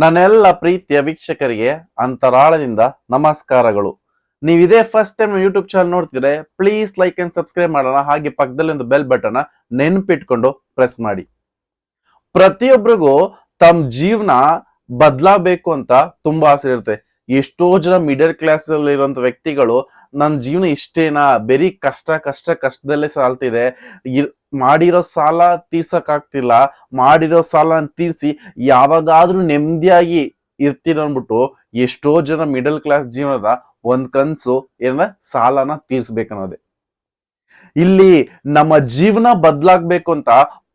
ನನ್ನೆಲ್ಲ ಪ್ರೀತಿಯ ವೀಕ್ಷಕರಿಗೆ ಅಂತರಾಳದಿಂದ ನಮಸ್ಕಾರಗಳು. ನೀವು ಇದೇ ಫಸ್ಟ್ ಟೈಮ್ ಯೂಟ್ಯೂಬ್ ಚಾನಲ್ ನೋಡ್ತಿದ್ರೆ ಪ್ಲೀಸ್ ಲೈಕ್ ಅಂಡ್ ಸಬ್ಸ್ಕ್ರೈಬ್ ಮಾಡೋಣ. ಹಾಗೆ ಪಕ್ಕದಲ್ಲಿ ಒಂದು ಬೆಲ್ ಬಟನ್ ನೆನ್ಪಿಟ್ಕೊಂಡು ಪ್ರೆಸ್ ಮಾಡಿ. ಪ್ರತಿಯೊಬ್ಬರಿಗೂ ತಮ್ಮ ಜೀವನ ಬದಲಾಗಬೇಕು ಅಂತ ತುಂಬಾ ಆಸೆ ಇರುತ್ತೆ. ಎಷ್ಟೋ ಜನ ಮಿಡಲ್ ಕ್ಲಾಸ್ ಅಲ್ಲಿ ಇರುವಂತ ವ್ಯಕ್ತಿಗಳು ನನ್ನ ಜೀವನ ಇಷ್ಟೇನಾ? ಬರೀ ಕಷ್ಟ ಕಷ್ಟ, ಕಷ್ಟದಲ್ಲೇ ಸಾಲ್ತಿದೆ. ಮಾಡಿರೋ ಸಾಲ ತೀರ್ಸಕ್ ಆಗ್ತಿಲ್ಲ ಮಾಡಿರೋ ಸಾಲ ತೀರ್ಸಿ ಯಾವಾಗಾದ್ರೂ ನೆಮ್ಮದಿಯಾಗಿ ಇರ್ತೀರ ಅಂದ್ಬಿಟ್ಟು ಎಷ್ಟೋ ಜನ ಮಿಡಲ್ ಕ್ಲಾಸ್ ಜೀವನದ ಒಂದ್ ಕನ್ಸು ಏನ ಸಾಲನ ತೀರ್ಸ್ಬೇಕನ್ನೋದೆ. ಇಲ್ಲಿ ನಮ್ಮ ಜೀವನ ಬದಲಾಗ್ಬೇಕು ಅಂತ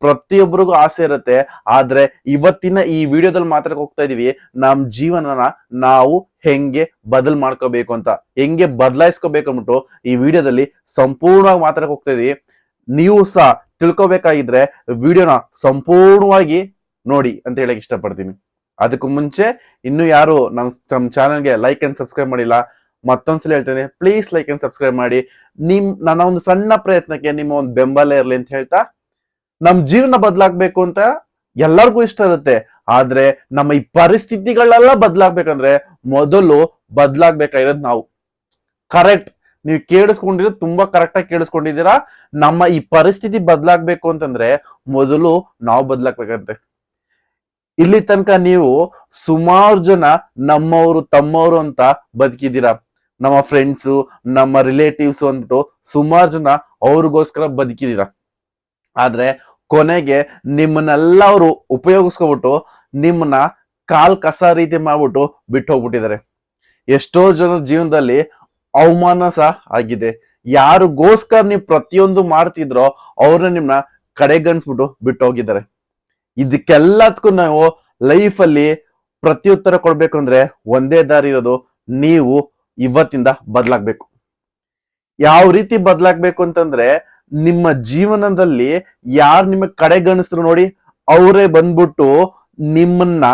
ಪ್ರತಿಯೊಬ್ಬರಿಗೂ ಆಸೆ ಇರುತ್ತೆ. ಆದ್ರೆ ಇವತ್ತಿನ ಈ ವಿಡಿಯೋದಲ್ಲಿ ಮಾತ್ರ ಹೋಗ್ತಾ ಇದೀವಿ. ನಮ್ ಜೀವನನ ನಾವು ಹೆಂಗೆ ಬದಲ್ ಮಾಡ್ಕೋಬೇಕು ಅಂತ. ಹೆಂಗೆ ಬದಲಾಯಿಸ್ಕೋಬೇಕು ಅಂದ್ಬಿಟ್ಟು ಈ ವಿಡಿಯೋದಲ್ಲಿ ಸಂಪೂರ್ಣವಾಗಿ ಮಾತ್ರ ಹೋಗ್ತಾ ಇದೀವಿ. ನೀವು ಸಹ ತಿಳ್ಕೊಬೇಕಾಗಿದ್ರೆ ವಿಡಿಯೋನ ಸಂಪೂರ್ಣವಾಗಿ ನೋಡಿ ಅಂತ ಹೇಳಕ್ ಇಷ್ಟಪಡ್ತೀನಿ. ಅದಕ್ಕೂ ಮುಂಚೆ ಇನ್ನು ಯಾರು ನಮ್ ನಮ್ ಚಾನಲ್ಗೆ ಲೈಕ್ ಅಂಡ್ ಸಬ್ಸ್ಕ್ರೈಬ್ ಮಾಡಿಲ್ಲ, ಮತ್ತೊಂದ್ಸಲ ಹೇಳ್ತೇನೆ ಪ್ಲೀಸ್ ಲೈಕ್ ಅಂಡ್ ಸಬ್ಸ್ಕ್ರೈಬ್ ಮಾಡಿ. ನಿಮ್, ನನ್ನ ಒಂದು ಸಣ್ಣ ಪ್ರಯತ್ನಕ್ಕೆ ನಿಮ್ಮ ಒಂದು ಬೆಂಬಲ ಇರಲಿ ಅಂತ ಹೇಳ್ತಾ ನಮ್ ಜೀವನ ಬದಲಾಗ್ಬೇಕು ಅಂತ ಎಲ್ಲರಿಗೂ ಇಷ್ಟ ಇರುತ್ತೆ. ಆದ್ರೆ ನಮ್ಮ ಈ ಪರಿಸ್ಥಿತಿಗಳೆಲ್ಲ ಬದ್ಲಾಗ್ಬೇಕಂದ್ರೆ ಮೊದಲು ಬದಲಾಗ್ಬೇಕಾಗಿರೋದು ನಾವು. ಕರೆಕ್ಟ್. ನೀವು ಕೇಳಿಸ್ಕೊಂಡಿರೋದು ತುಂಬಾ ಕರೆಕ್ಟ್ ಆಗಿ ಕೇಳಿಸ್ಕೊಂಡಿದ್ದೀರಾ? ನಮ್ಮ ಈ ಪರಿಸ್ಥಿತಿ ಬದ್ಲಾಗ್ಬೇಕು ಅಂತಂದ್ರೆ ಮೊದಲು ನಾವು ಬದ್ಲಾಗ್ಬೇಕಂತೆ. ಇಲ್ಲಿ ತನಕ ನೀವು ಸುಮಾರು ಜನ ನಮ್ಮವರು, ತಮ್ಮವರು ಅಂತ ಬದುಕಿದ್ದೀರಾ? ನಮ್ಮ ಫ್ರೆಂಡ್ಸು ನಮ್ಮ ರಿಲೇಟಿವ್ಸ್ ಅಂದ್ಬಿಟ್ಟು ಸುಮಾರು ಜನ ಅವ್ರಿಗೋಸ್ಕರ ಬದುಕಿದ್ದೀರಾ? ಆದ್ರೆ ಕೊನೆಗೆ ನಿಮ್ಮನ್ನೆಲ್ಲ ಅವರು ಉಪಯೋಗಿಸ್ಕೊಬಿಟ್ಟು ನಿಮ್ಮನ್ನ ಕಾಲ್ ಕಸ ರೀತಿ ಮಾಡ್ಬಿಟ್ಟು ಬಿಟ್ಟು ಹೋಗ್ಬಿಟ್ಟಿದ್ದಾರೆ ಎಷ್ಟೋ ಜನ ಜೀವನದಲ್ಲಿ ಅವಮಾನ ಸಹ ಆಗಿದೆ. ಯಾರಿಗೋಸ್ಕರ ನೀವು ಪ್ರತಿಯೊಂದು ಮಾಡ್ತಿದ್ರೋ ಅವ್ರನ್ನ ನಿಮ್ಮನ್ನ ಕಡೆಗಣಿಸ್ಬಿಟ್ಟು ಬಿಟ್ಟು ಹೋಗಿದ್ದಾರೆ ಇದಕ್ಕೆಲ್ಲದಕ್ಕೂ ನಾವು ಲೈಫಲ್ಲಿ ಪ್ರತ್ಯುತ್ತರ ಕೊಡ್ಬೇಕು ಅಂದ್ರೆ ಒಂದೇ ದಾರಿ ಇರೋದು ನೀವು ಇವತ್ತಿಂದ ಬದಲಾಗ್ಬೇಕು. ಯಾವ ರೀತಿ ಬದಲಾಗ್ಬೇಕು ಅಂತಂದ್ರೆ ನಿಮ್ಮ ಜೀವನದಲ್ಲಿ ಯಾರು ನಿಮಗೆ ಕಡೆಗಣಿಸಿದ್ರು ನೋಡಿ, ಅವರೇ ಬಂದ್ಬಿಟ್ಟು ನಿಮ್ಮನ್ನ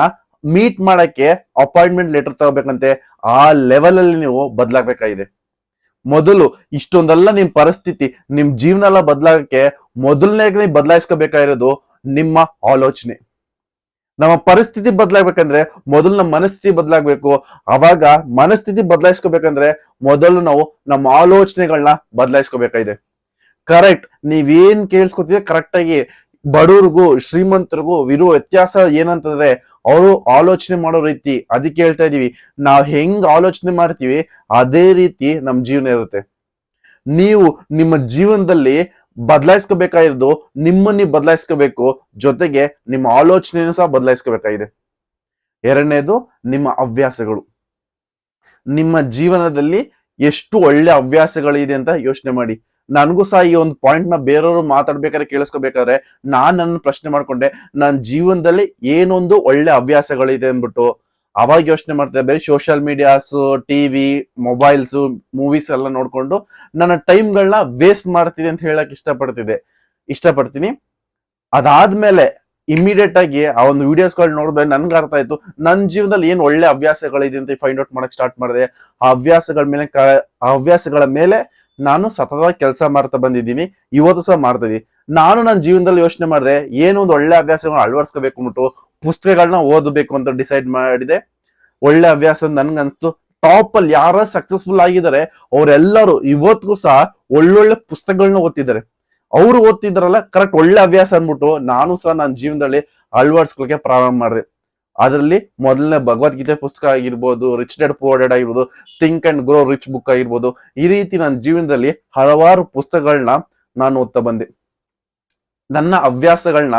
ಮೀಟ್ ಮಾಡಕ್ಕೆ ಅಪಾಯಿಂಟ್ಮೆಂಟ್ ಲೆಟರ್ ತಗೋಬೇಕಂತೆ, ಆ ಲೆವೆಲ್ ಅಲ್ಲಿ ನೀವು ಬದಲಾಗಬೇಕಾಗಿದೆ. ಮೊದಲು ಇಷ್ಟೊಂದೆಲ್ಲ ನಿಮ್ ಪರಿಸ್ಥಿತಿ, ನಿಮ್ ಜೀವನ ಎಲ್ಲ ಬದಲಾಗಕ್ಕೆ ಮೊದಲನೇ ಬದಲಾಯಿಸ್ಕೋಬೇಕಾಗಿರೋದು ನಿಮ್ಮ ಆಲೋಚನೆ. ನಮ್ಮ ಪರಿಸ್ಥಿತಿ ಬದಲಾಗ್ಬೇಕಂದ್ರೆ ಮೊದಲು ನಮ್ಮ ಮನಸ್ಥಿತಿ ಬದಲಾಗಬೇಕು. ಅವಾಗ ಮನಸ್ಥಿತಿ ಬದಲಾಯಿಸ್ಕೋಬೇಕಂದ್ರೆ ಮೊದಲು ನಾವು ನಮ್ಮ ಆಲೋಚನೆಗಳನ್ನ ಬದಲಾಯಿಸ್ಕೋಬೇಕಾಗಿದೆ. ಕರೆಕ್ಟ್ ನೀವೇನ್ ಕೇಳಿಸ್ಕೊತಿದ್ರೆ ಕರೆಕ್ಟ್ ಆಗಿ ಬಡವ್ರಿಗೂ, ಶ್ರೀಮಂತರಿಗೂ ಇರುವ ವ್ಯತ್ಯಾಸ ಏನಂತಂದ್ರೆ ಅವರು ಆಲೋಚನೆ ಮಾಡೋ ರೀತಿ. ಅದಕ್ಕೆ ಹೇಳ್ತಾ ಇದೀವಿ. ನಾವು ಹೆಂಗ್ ಆಲೋಚನೆ ಮಾಡ್ತೀವಿ, ಅದೇ ರೀತಿ ನಮ್ಮ ಜೀವನ ಇರುತ್ತೆ. ನೀವು ನಿಮ್ಮ ಜೀವನದಲ್ಲಿ ಬದಲಾಯಿಸ್ಕೋಬೇಕಾಗಿರೋದು, ನಿಮ್ಮನ್ನೇ ಬದಲಾಯಿಸ್ಕೋಬೇಕು, ಜೊತೆಗೆ ನಿಮ್ಮ ಆಲೋಚನೆಯನ್ನು ಸಹ ಬದಲಾಯಿಸ್ಕೋಬೇಕಾಗಿದೆ. ಎರಡನೇದು, ನಿಮ್ಮ ಹವ್ಯಾಸಗಳು. ನಿಮ್ಮ ಜೀವನದಲ್ಲಿ ಎಷ್ಟು ಒಳ್ಳೆ ಹವ್ಯಾಸಗಳಿದೆ ಅಂತ ಯೋಚನೆ ಮಾಡಿ. ನನಗೂ ಸಹ ಈ ಒಂದು ಪಾಯಿಂಟ್ನ ಬೇರೆಯವರು ಮಾತಾಡ್ಬೇಕಾದ್ರೆ ಕೇಳಿಸ್ಕೋಬೇಕಾದ್ರೆ, ನಾನು ನನ್ನ ಪ್ರಶ್ನೆ ಮಾಡ್ಕೊಂಡೆ, ನನ್ನ ಜೀವನದಲ್ಲಿ ಏನೊಂದು ಒಳ್ಳೆ ಹವ್ಯಾಸಗಳಿದೆ ಅಂದ್ಬಿಟ್ಟು ಅವಾಗ ಯೋಚನೆ ಮಾಡ್ತಾ ಬೇರೆ social medias TV mobiles movies ಎಲ್ಲ ನೋಡ್ಕೊಂಡು ನನ್ನ ಟೈಮ್ಗಳನ್ನ ವೇಸ್ಟ್ ಮಾಡ್ತಿದೆ ಅಂತ ಹೇಳಕ್ ಇಷ್ಟಪಡ್ತಿದೆ ಇಷ್ಟಪಡ್ತೀನಿ. ಅದಾದ್ಮೇಲೆ ಇಮಿಡಿಯೇಟ್ ಆಗಿ ಆ ಒಂದು ವಿಡಿಯೋಸ್ಗಳು ನೋಡಿದ್ರೆ ನನ್ಗೆ ಅರ್ಥ ಆಯ್ತು. ನನ್ನ ಜೀವನದಲ್ಲಿ ಏನು ಒಳ್ಳೆ ಹವ್ಯಾಸಗಳಿದೆ ಅಂತ ಫೈಂಡ್ ಔಟ್ ಮಾಡಕ್ ಸ್ಟಾರ್ಟ್ ಮಾಡಿದೆ. ಆ ಹವ್ಯಾಸಗಳ ಮೇಲೆ ಆ ಹವ್ಯಾಸಗಳ ಮೇಲೆ ನಾನು ಸತತವಾಗಿ ಕೆಲಸ ಮಾಡ್ತಾ ಬಂದಿದ್ದೀನಿ. ಇವತ್ತು ಸಹ ಮಾಡ್ತಾ ಇದೀನಿ. ನಾನು ನನ್ನ ಜೀವನದಲ್ಲಿ ಯೋಚನೆ ಮಾಡಿದೆ, ಏನೋ ಒಂದು ಒಳ್ಳೆ ಹವ್ಯಾಸಗಳನ್ನ ಅಳವಡಿಸ್ಕೋಬೇಕು ಅಂದ್ಬಿಟ್ಟು ಪುಸ್ತಕಗಳನ್ನ ಓದಬೇಕು ಅಂತ ಡಿಸೈಡ್ ಮಾಡಿದೆ. ಒಳ್ಳೆ ಅಭ್ಯಾಸ ನನ್ಗನ್ಸ್ತು. ಟಾಪ್ ಅಲ್ಲಿ ಯಾರ ಸಕ್ಸಸ್ಫುಲ್ ಆಗಿದ್ದಾರೆ, ಅವರೆಲ್ಲರೂ ಇವತ್ತಿಗೂ ಸಹ ಒಳ್ಳೊಳ್ಳೆ ಪುಸ್ತಕಗಳನ್ನ ಓದ್ತಿದ್ದಾರೆ. ಅವ್ರು ಓದ್ತಿದಾರಲ್ಲ ಕರೆಕ್ಟ್ ಒಳ್ಳೆ ಅಭ್ಯಾಸ ಅನ್ಬಿಟ್ಟು ನಾನು ಸಹ ನನ್ನ ಜೀವನದಲ್ಲಿ ಅಳವಡಿಸ್ಕೊಳಕ್ಕೆ ಪ್ರಾರಂಭ ಮಾಡಿದೆ. ಅದರಲ್ಲಿ ಮೊದಲನೇ ಭಗವದ್ಗೀತೆ ಪುಸ್ತಕ ಆಗಿರ್ಬೋದು rich dad poor dad dad ಆಗಿರ್ಬೋದು think and grow rich book ಆಗಿರ್ಬೋದು, ಈ ರೀತಿ ನನ್ನ ಜೀವನದಲ್ಲಿ ಹಲವಾರು ಪುಸ್ತಕಗಳನ್ನ ನಾನು ಓದ್ತಾ ಬಂದೆ. ನನ್ನ ಹವ್ಯಾಸಗಳನ್ನ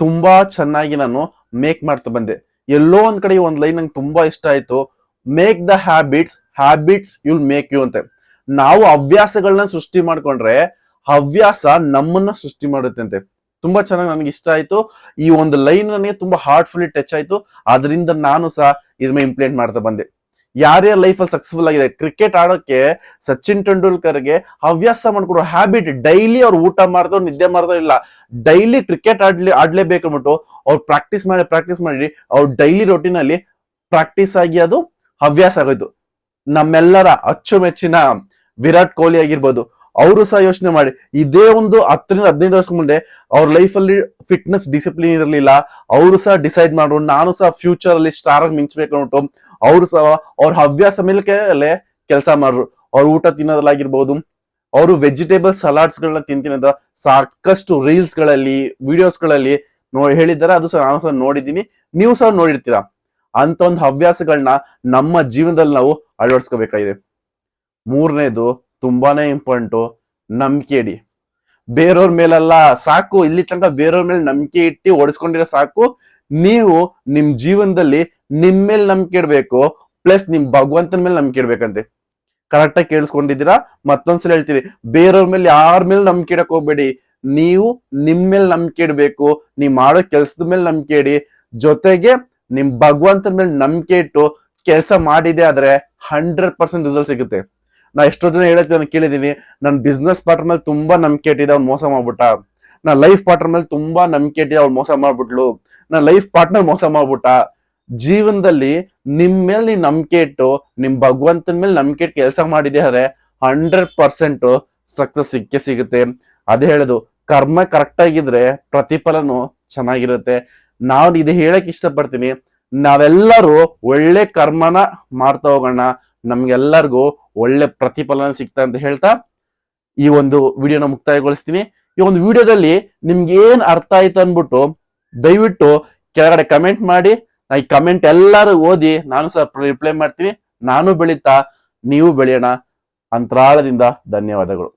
ತುಂಬಾ ಚೆನ್ನಾಗಿ ನಾನು ಮೇಕ್ ಮಾಡ್ತಾ ಬಂದೆ. ಎಲ್ಲೋ ಒಂದ್ ಕಡೆ ಒಂದ್ ಲೈನ್ ನಂಗೆ ತುಂಬಾ ಇಷ್ಟ ಆಯ್ತು. Make the habits habits you'll make you ಅಂತೆ. ನಾವು ಹವ್ಯಾಸಗಳನ್ನ ಸೃಷ್ಟಿ ಮಾಡ್ಕೊಂಡ್ರೆ ಹವ್ಯಾಸ ನಮ್ಮನ್ನ ಸೃಷ್ಟಿ ಮಾಡುತ್ತೆ ಅಂತೆ. ತುಂಬಾ ಚೆನ್ನಾಗಿ ನನಗೆ ಇಷ್ಟ ಆಯ್ತು. ಈ ಒಂದು ಲೈನ್ ನನಗೆ ತುಂಬಾ ಹಾರ್ಟ್ಫುಲ್ಲಿ ಟಚ್ ಆಯ್ತು. ಅದರಿಂದ ನಾನು ಸಹ ಇದ್ರ ಇಂಪ್ಲಿಮೆಂಟ್ ಮಾಡ್ತಾ ಬಂದೆ. ಯಾರ್ಯಾರ ಲೈಫಲ್ಲಿ ಸಕ್ಸಸ್ಫುಲ್ ಆಗಿದೆ? ಕ್ರಿಕೆಟ್ ಆಡೋಕೆ ಸಚಿನ್ ತೆಂಡೂಲ್ಕರ್ಗೆ ಹವ್ಯಾಸ ಮಾಡ್ಕೊಡೋ ಹ್ಯಾಬಿಟ್ ಡೈಲಿ ಅವ್ರು ಊಟ ಮಾಡ್ದೋ, ನಿದ್ದೆ ಮಾಡ್ದೋ ಇಲ್ಲ. ಡೈಲಿ ಕ್ರಿಕೆಟ್ ಆಡ್ಲಿ, ಆಡ್ಲೇಬೇಕು ಅಂದ್ಬಿಟ್ಟು ಅವ್ರು ಪ್ರಾಕ್ಟೀಸ್ ಮಾಡಿ ಪ್ರಾಕ್ಟೀಸ್ ಮಾಡಿ ಅವ್ರು ಡೈಲಿ ರೊಟೀನ್ ಅಲ್ಲಿ ಪ್ರಾಕ್ಟೀಸ್ ಆಗಿ ಅದು ಹವ್ಯಾಸ ಆಗೋಯ್ತು. ನಮ್ಮೆಲ್ಲರ ಅಚ್ಚುಮೆಚ್ಚಿನ ವಿರಾಟ್ ಕೊಹ್ಲಿ ಆಗಿರ್ಬೋದು ಅವರು ಸಹ ಯೋಚನೆ ಮಾಡಿ, ಇದೇ ಒಂದು ಹತ್ತರಿಂದ ಹದಿನೈದು ವರ್ಷ ಮುಂದೆ ಅವ್ರ ಲೈಫಲ್ಲಿ ಫಿಟ್ನೆಸ್ ಡಿಸಿಪ್ಲಿನ್ ಇರಲಿಲ್ಲ, ಅವರು ಸಹ ಡಿಸೈಡ್ ಮಾಡ್ರು, ನಾನು ಸಹ ಫ್ಯೂಚರ್ ಅಲ್ಲಿ ಸ್ಟಾರ್ ಆಗಿ ಮಿಂಚಬೇಕು ಅಂದ್ಬಿಟ್ಟು ಅವರು ಸಹ ಅವ್ರ ಹವ್ಯಾಸ ಮೇಲೆ ಕೆಲಸ ಮಾಡ್ರು. ಅವ್ರ ಊಟ ತಿನ್ನೋದ್ರಲ್ಲಾಗಿರ್ಬೋದು, ಅವರು ವೆಜಿಟೇಬಲ್ ಸಲಾಡ್ಸ್ ಗಳನ್ನ ತಿಂತಿನದ ಸಾಕಷ್ಟು ರೀಲ್ಸ್ಗಳಲ್ಲಿ ವಿಡಿಯೋಸ್ಗಳಲ್ಲಿ ನೋ ಹೇಳಿದ್ದಾರೆ, ಅದು ಸಹ ನಾನು ಸಹ ನೋಡಿದ್ದೀನಿ, ನೀವು ಸಹ ನೋಡಿರ್ತೀರಾ? ಅಂತ ಒಂದು ಹವ್ಯಾಸಗಳನ್ನ ನಮ್ಮ ಜೀವನದಲ್ಲಿ ನಾವು ಅಳವಡಿಸ್ಕೋಬೇಕಾಗಿದೆ. ಮೂರನೇದು ತುಂಬಾನೇ ಇಂಪಾರ್ಟೆಂಟು, ನಂಬಿಕೆ ಇಡಿ. ಬೇರೆಯವ್ರ ಮೇಲೆಲ್ಲ ಸಾಕು, ಇಲ್ಲಿ ತನಕ ಬೇರೆಯವ್ರ ಮೇಲೆ ನಂಬಿಕೆ ಇಟ್ಟು ಓಡಿಸ್ಕೊಂಡಿರೋ ಸಾಕು, ನೀವು ನಿಮ್ ಜೀವನದಲ್ಲಿ ನಿಮ್ ಮೇಲೆ ನಂಬಿಕೆ ಇಡಬೇಕು, ಪ್ಲಸ್ ನಿಮ್ ಭಗವಂತನ ಮೇಲೆ ನಂಬಿಕೆ ಇಡ್ಬೇಕಂತೆ. ಕರೆಕ್ಟಾಗಿ ಕೇಳಿಸ್ಕೊಂಡಿದ್ದೀರಾ? ಮತ್ತೊಂದ್ಸಲ ಹೇಳ್ತೀವಿ ಬೇರೆಯವ್ರ ಮೇಲೆ ಯಾರ ಮೇಲೆ ನಂಬಿಕೆ ಇಡಕ್ ಹೋಗ್ಬೇಡಿ, ನೀವು ನಿಮ್ ಮೇಲೆ ನಂಬಿಕೆ ಇಡಬೇಕು, ನೀವು ಮಾಡೋ ಕೆಲಸದ ಮೇಲೆ ನಂಬಿಕೆ ಇಡಿ, ಜೊತೆಗೆ ನಿಮ್ ಭಗವಂತನ ಮೇಲೆ ನಂಬಿಕೆ ಇಟ್ಟು ಕೆಲಸ ಮಾಡಿದೆ ಆದ್ರೆ ಹಂಡ್ರೆಡ್ ಪರ್ಸೆಂಟ್ ರಿಸಲ್ಟ್ ಸಿಗುತ್ತೆ. ನಾ ಎಷ್ಟೋ ಜನ ಹೇಳತ್ತೆ ನಾನು ಕೇಳಿದೀನಿ ನನ್ನ ಬಿಸ್ನೆಸ್ ಪಾರ್ಟ್ನರ್ ಮೇಲೆ ತುಂಬಾ ನಂಬಿಕೆ ಇಟ್ಟಿದೆ, ಅವ್ನು ಮೋಸ ಮಾಡ್ಬಿಟ್ಟ. ನಾ ಲೈಫ್ ಪಾರ್ಟ್ನರ್ ಮೇಲೆ ತುಂಬಾ ನಂಬಿಕೆ ಇಟ್ಟಿದೆ, ಅವ್ನು ಮೋಸ ಮಾಡ್ಬಿಟ್ಲು. ನನ್ನ ಲೈಫ್ ಪಾರ್ಟ್ನರ್ ಮೋಸ ಮಾಡ್ಬಿಟ್ಟ. ಜೀವನದಲ್ಲಿ ನಿಮ್ ಮೇಲೆ ನೀನ್ ನಂಬಿಕೆ ಇಟ್ಟು, ನಿಮ್ ಭಗವಂತನ ಮೇಲೆ ನಂಬಿಕೆ ಇಟ್ಟು ಕೆಲಸ ಮಾಡಿದೆ ಆದ್ರೆ ಹಂಡ್ರೆಡ್ ಪರ್ಸೆಂಟ್ ಸಕ್ಸಸ್ ಸಿಕ್ಕೇ ಸಿಗುತ್ತೆ. ಅದೇ ಹೇಳುದು, ಕರ್ಮ ಕರೆಕ್ಟ್ ಆಗಿದ್ರೆ ಪ್ರತಿಫಲನು ಚೆನ್ನಾಗಿರುತ್ತೆ. ನಾನು ಇದು ಹೇಳಕ್ ಇಷ್ಟಪಡ್ತೀನಿ, ನಾವೆಲ್ಲರೂ ಒಳ್ಳೆ ಕರ್ಮನ ಮಾಡ್ತಾ ಹೋಗೋಣ. ನಮ್ಗೆಲ್ಲರಿಗೂ ಒಳ್ಳೆ ಪ್ರತಿಫಲನ ಸಿಗ್ತಾ ಅಂತ ಹೇಳ್ತಾ ಈ ಒಂದು ವಿಡಿಯೋನ ಮುಕ್ತಾಯಗೊಳಿಸ್ತೀನಿ. ಈ ಒಂದು ವಿಡಿಯೋದಲ್ಲಿ ನಿಮ್ಗೆ ಏನ್ ಅರ್ಥ ಆಯ್ತು ಅನ್ಬಿಟ್ಟು ದಯವಿಟ್ಟು ಕೆಳಗಡೆ ಕಮೆಂಟ್ ಮಾಡಿ. ನಾ ಈ ಕಮೆಂಟ್ ಎಲ್ಲರೂ ಓದಿ ನಾನು ಸಹ ರಿಪ್ಲೈ ಮಾಡ್ತೀನಿ. ನಾನು ಬೆಳೀತಾ ನೀವು ಬೆಳೆಯೋಣ. ಅಂತರಾಳದಿಂದ ಧನ್ಯವಾದಗಳು.